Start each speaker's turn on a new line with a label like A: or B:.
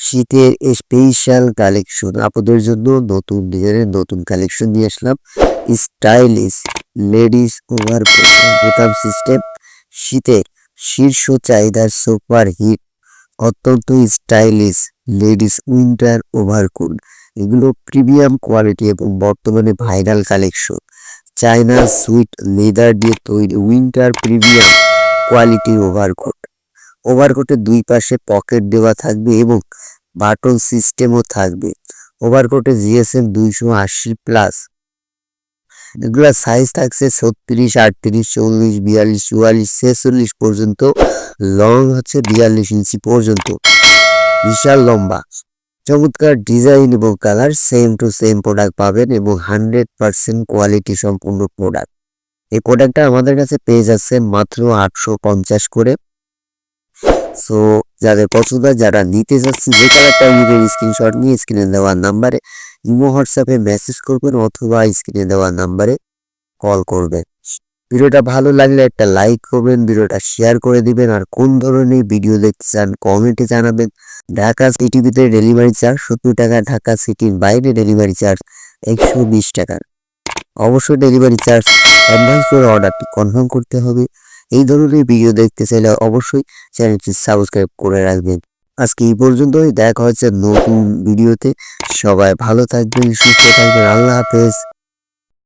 A: শীতের special collection আপনাদের জন্য নতুন ডিজাইনের নতুন কালেকশন নিয়ে আসলাম। স্টাইলিশ লেডিস ওভার বোতাম সিস্টেম শীতের শীর্ষ চাহিদার সুপার হিট অত্যন্ত stylish ladies winter over overcoat এগুলো প্রিমিয়াম কোয়ালিটি এবং বর্তমানে viral collection China suede leather দিয়ে তৈরি উইন্টার প্রিমিয়াম কোয়ালিটির ওভারকোট ওভারকোটের দুই পাশে পকেট দেওয়া থাকবে এবং বাটন সিস্টেমও থাকবে। ওভারকোটে জিএসএম দুইশো আশি প্লাস। এগুলা সাইজ থাকছে ছত্রিশ, আটত্রিশ, চল্লিশ, বিয়াল্লিশ, চুয়াল্লিশ, ছেচল্লিশ পর্যন্ত। লং হচ্ছে বিয়াল্লিশ ইঞ্চি পর্যন্ত। বিশাল লম্বা। চমৎকার ডিজাইন এবং colour same to same product পাবেন এবং হান্ড্রেড পার্সেন্ট কোয়ালিটি সম্পূর্ণ প্রোডাক্ট এই প্রোডাক্টটা আমাদের কাছে পেয়ে যাচ্ছে মাত্র আটশো পঞ্চাশ করে। সো যাদের পছন্দ যারা নিতে যাচ্ছেন, যে কালারটা নিবেন স্ক্রিনশট নিয়ে স্ক্রিনে দেওয়া নাম্বারে ইমো হোয়াটসঅ্যাপে মেসেজ করবেন অথবা স্ক্রিনে দেওয়া নাম্বারে কল করবেন। ভিডিওটা ভালো লাগলে একটা লাইক করবেন, ভিডিওটা শেয়ার করে দিবেন, আর কোন ধরনের ভিডিও দেখতে চান কমেন্টে জানাবেন। ঢাকা সিটির ভিতরে ডেলিভারি চার্জ সত্তর টাকা, ঢাকা সিটির বাইরে ডেলিভারি চার্জ একশো বিশ টাকা। অবশ্যই ডেলিভারি চার্জ অ্যাডভান্স করে অর্ডারটি কনফার্ম করতে হবে। এই ধরনের ভিডিও দেখতে চাইলে অবশ্যই চ্যানেলটি সাবস্ক্রাইব করে রাখবেন। আজকে এই পর্যন্তই, দেখা হচ্ছে নতুন ভিডিওতে। সবাই ভালো থাকবেন, সুস্থ থাকবেন। আল্লাহ হাফেজ।